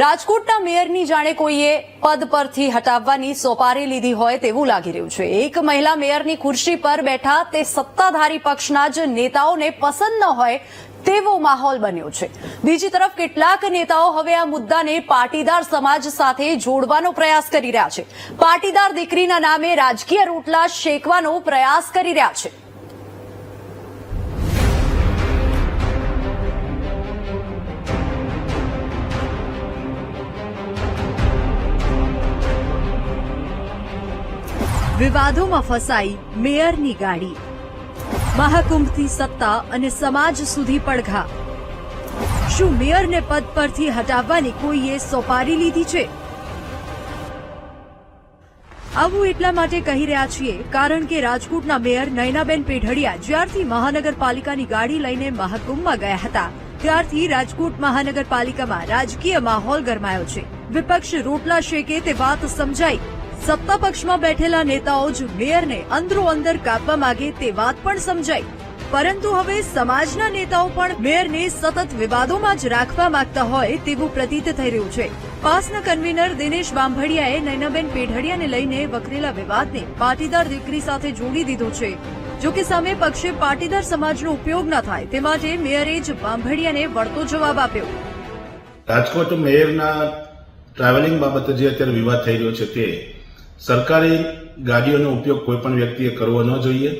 રાજકોટના મેયરની જાણે કોઈએ પદ પરથી હટાવવાની સોપારી લીધી હોય તેવું લાગી રહ્યું છે. એક મહિલા મેયરની ખુરશી પર બેઠા તે સત્તાધારી પક્ષના જ નેતાઓને પસંદ ન હોય તેવો માહોલ બન્યો છે. બીજી તરફ કેટલાક નેતાઓ હવે આ મુદ્દાને પાટીદાર સમાજ સાથે જોડવાનો પ્રયાસ કરી રહ્યા છે. પાટીદાર દીકરીના નામે રાજકીય રોટલા શેકવાનો પ્રયાસ કરી રહ્યા છે. વિવાદોમાં ફસાઈ મેયરની ગાડી. મહાકુંભથી સત્તા અને સમાજ સુધી પડઘા. શું મેયરને પદ પરથી હટાવવાની કોઈએ સોપારી લીધી છે? આવું એટલા માટે કહી રહ્યા છીએ કારણ કે રાજકોટના મેયર નયનાબેન પેઢડિયા જ્યારથી મહાનગરપાલિકાની ગાડી લઈને મહાકુંભમાં ગયા હતા, ત્યારથી રાજકોટ મહાનગરપાલિકામાં રાજકીય માહોલ ગરમાયો છે. વિપક્ષ રોટલા શેકે તે વાત સમજાઈ સત્તા પક્ષમાં બેઠેલા નેતાઓ જ મેયરને અંદરો અંદર કાપવા માંગે તે વાત પણ સમજાઈ. પરંતુ હવે સમાજના નેતાઓ પણ મેયરને સતત વિવાદોમાં જ રાખવા માંગતા હોય તેવું પ્રતીત થઈ રહ્યું છે. પાસના કન્વીનર દિનેશ બાંભડિયાએ નૈનાબેન પેઢડિયાને લઈને વકરેલા વિવાદને પાટીદાર દીકરી સાથે જોડી દીધો છે. જો કે સામે પક્ષે પાટીદાર સમાજનો ઉપયોગ ન થાય તે માટે મેયરે જ બાંભડિયાને વળતો જવાબ આપ્યો. રાજકોટ મેયરના ટ્રાવેલિંગ બાબતે જે અત્યારે વિવાદ થઈ રહ્યો છે તે સરકારી ગાડીઓનો ઉપયોગ કોઈ પણ વ્યક્તિએ કરવો ન જોઈએ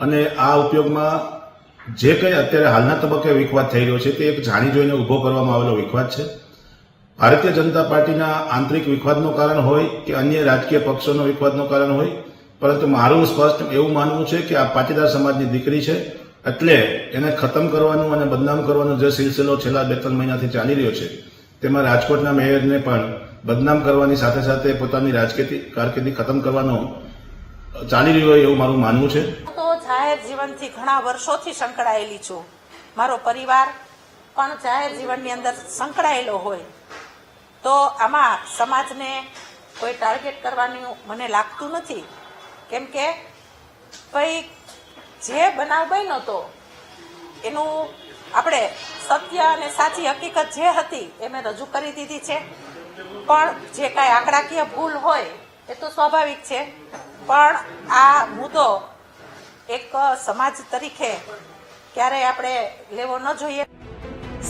અને આ ઉપયોગમાં જે કંઈ અત્યારે હાલના તબક્કે વિખવાદ થઈ રહ્યો છે તે એક જાણી જોઈને ઊભો કરવામાં આવેલો વિખવાદ છે. ભારતીય જનતા પાર્ટીના આંતરિક વિખવાદનું કારણ હોય કે અન્ય રાજકીય પક્ષોનો વિખવાદનું કારણ હોય, પરંતુ મારું સ્પષ્ટ એવું માનવું છે કે આ પાટીદાર સમાજની દીકરી છે, એટલે એને ખતમ કરવાનું અને બદનામ કરવાનો જે સિલસિલો છેલ્લા બે ત્રણ મહિનાથી ચાલી રહ્યો છે તેમાં રાજકોટના મેયરને પણ બદનામ કરવાની સાથે સાથે પોતાની રાજકીય કારકિર્દી ખતમ કરવાનો ચાલી રહ્યો હોય એવું મારું માનવું છે. તો જાહેર જીવનથી ઘણા વર્ષોથી સંકળાયેલી છું. મારો પરિવાર પણ જાહેર જીવનની અંદર સંકળાયેલો હોય. તો આમાં સમાજને કોઈ ટાર્ગેટ કરવાનું મને લાગતું નથી. કેમ કે ભાઈ, જે બનાવ બન્યો હતો એનું આપણે સત્ય અને સાચી હકીકત જે હતી, એ મેં રજૂ કરી દીધી છે. પણ જે કાંઈ આંકડાકીય ભૂલ હોય, એ તો સ્વાભાવિક છે. પણ આ મુદ્દો એક સમાજ તરીકે ક્યારેય આપણે લેવો ન જોઈએ.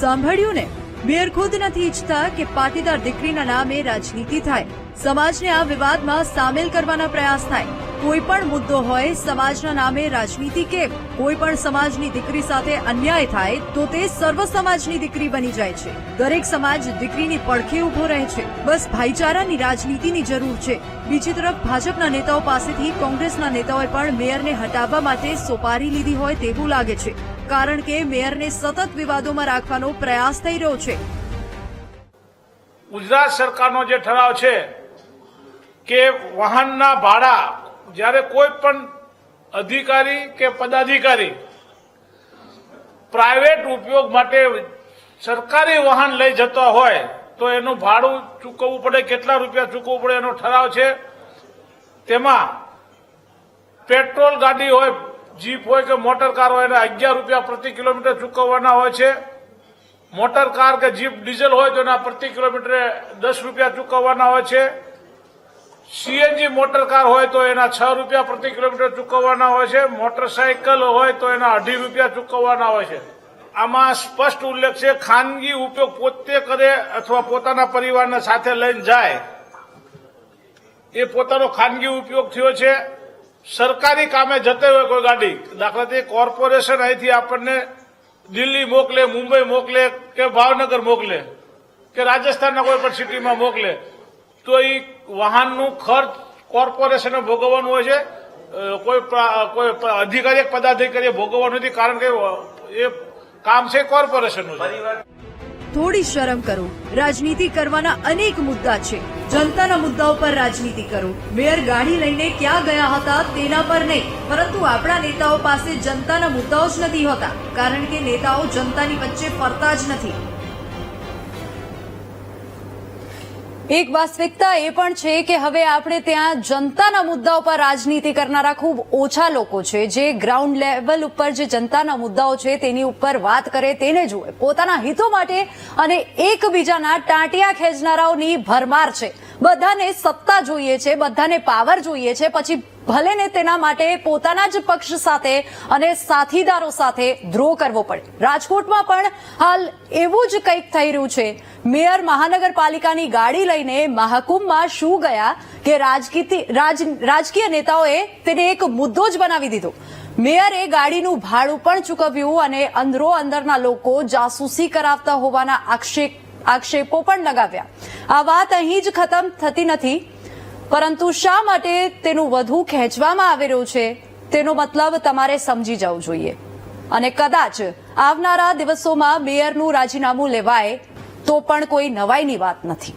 સાંભળ્યું ને? મેયર ખુદ નથી ઈચ્છતા કે પાટીદાર દીકરીના નામે રાજનીતિ થાય. સમાજને આ વિવાદમાં સામેલ કરવાના પ્રયાસ થાય. કોઈ પણ મુદ્દો હોય, સમાજના નામે રાજનીતિ કે કોઈ પણ સમાજની દીકરી સાથે અન્યાય થાય, તો તે સર્વ સમાજની દીકરી બની જાય છે. દરેક સમાજ દીકરીની પડખે ઊભો રહે છે. બસ ભાઈચારાની રાજનીતિની જરૂર છે. બીજી તરફ ભાજપના નેતાઓ પાસેથી કોંગ્રેસના નેતાઓએ પણ મેયરને હટાવવા માટે સોપારી લીધી હોય તેવું લાગે છે. કારણ કે મેયરને સતત વિવાદોમાં રાખવાનો પ્રયાસ થઈ રહ્યો છે. ગુજરાત સરકારનો જે ઠરાવ છે કે વાહનના ભાડા જ્યારે કોઈ પણ અધિકારી કે પદાધિકારી પ્રાઇવેટ ઉપયોગ માટે સરકારી વાહન લઈ જતા હોય, તો એનું ભાડું ચૂકવવું પડે, કેટલા રૂપિયા ચૂકવવું પડે એનો ઠરાવ છે. તેમાં પેટ્રોલ ગાડી હોય, જીપ હોય કે મોટર કાર હોય, એને અગિયાર રૂપિયા પ્રતિ કિલોમીટર ચૂકવવાના હોય છે. મોટર કાર કે જીપ ડીઝલ હોય, તો એના પ્રતિ કિલોમીટરે દસ રૂપિયા ચૂકવવાના હોય છે. સીએનજી મોટર કાર હોય તો એના છ રૂપિયા પ્રતિ કિલોમીટર ચૂકવવાના હોય છે. મોટરસાયકલ હોય તો એના અઢી રૂપિયા ચૂકવવાના હોય છે. આમાં સ્પષ્ટ ઉલ્લેખ છે, ખાનગી ઉપયોગ પોતે કરે અથવા પોતાના પરિવારને સાથે લઈને જાય. એ પોતાનો ખાનગી ઉપયોગ થયો છે. સરકારી કામે જતે હોય કોઈ ગાડી, દાખલા તરીકે કોર્પોરેશન અહીંથી આપણને દિલ્હી મોકલે, મુંબઈ મોકલે કે ભાવનગર મોકલે કે રાજસ્થાનના કોઈ પણ સિટીમાં મોકલે, તો એ વાહનનું ખર્ચ કોર્પોરેશને ભોગવવાનું હોય છે. કોઈ કોઈ અધિકારી પદાધિકારી ભોગવવાનું નથી, કારણ કે એ કામ છે કોર્પોરેશનનું થોડી શરમ કરો. રાજનીતિ કરવાના અનેક મુદ્દા છે. જનતાના મુદ્દાઓ પર રાજનીતિ કરો. મેયર ગાડી લઈને ક્યાં ગયા હતા તેના પર નહીં. પરંતુ આપણા નેતાઓ પાસે જનતાના મુદ્દાઓ જ નથી હોતા. કારણ કે નેતાઓ જનતાની વચ્ચે ફરતા જ નથી. એક વાસ્તવિકતા એ પણ છે કે હવે આપણે ત્યાં જનતાના મુદ્દાઓ પર રાજનીતિ કરનારા ખૂબ ઓછા લોકો છે. જે ગ્રાઉન્ડ લેવલ ઉપર જે જનતાના મુદ્દાઓ છે તેની ઉપર વાત કરે તેને જુએ. પોતાના હિતો માટે અને એકબીજાના ટાંટિયા ખેંચનારાઓની ભરમાર છે. બધાને સત્તા જોઈએ છે, બધાને પાવર જોઈએ છે, પછી ભલે ને તેના માટે પોતાના જ પક્ષ સાથે અને સાથીદારો સાથે દ્રોહ કરવો પડે. રાજકોટમાં પણ હાલ એવું જ કંઈક થઈ રહ્યું છે. મેયર મહાનગરપાલિકાની ગાડી લઈને મહાકુંભમાં શું ગયા કે રાજકીય રાજ- રાજકીય નેતાઓએ તેને એક મુદ્દો જ બનાવી દીધો. મેયરે ગાડીનું ભાડું પણ ચૂકવ્યું અને અંદરો અંદરના લોકો જાસૂસી કરાવતા હોવાના આક્ષેપ આક્ષેપો પણ લગાવ્યા. આ વાત અહીં જ ખતમ થતી નથી. પરંતુ શા માટે તેનું વધુ ખેંચવામાં આવી રહ્યું છે, તેનો મતલબ તમારે સમજી જવું જોઈએ. અને કદાચ આવનારા દિવસોમાં મેયરનું રાજીનામું લેવાય, તો પણ કોઈ નવાઈની વાત નથી.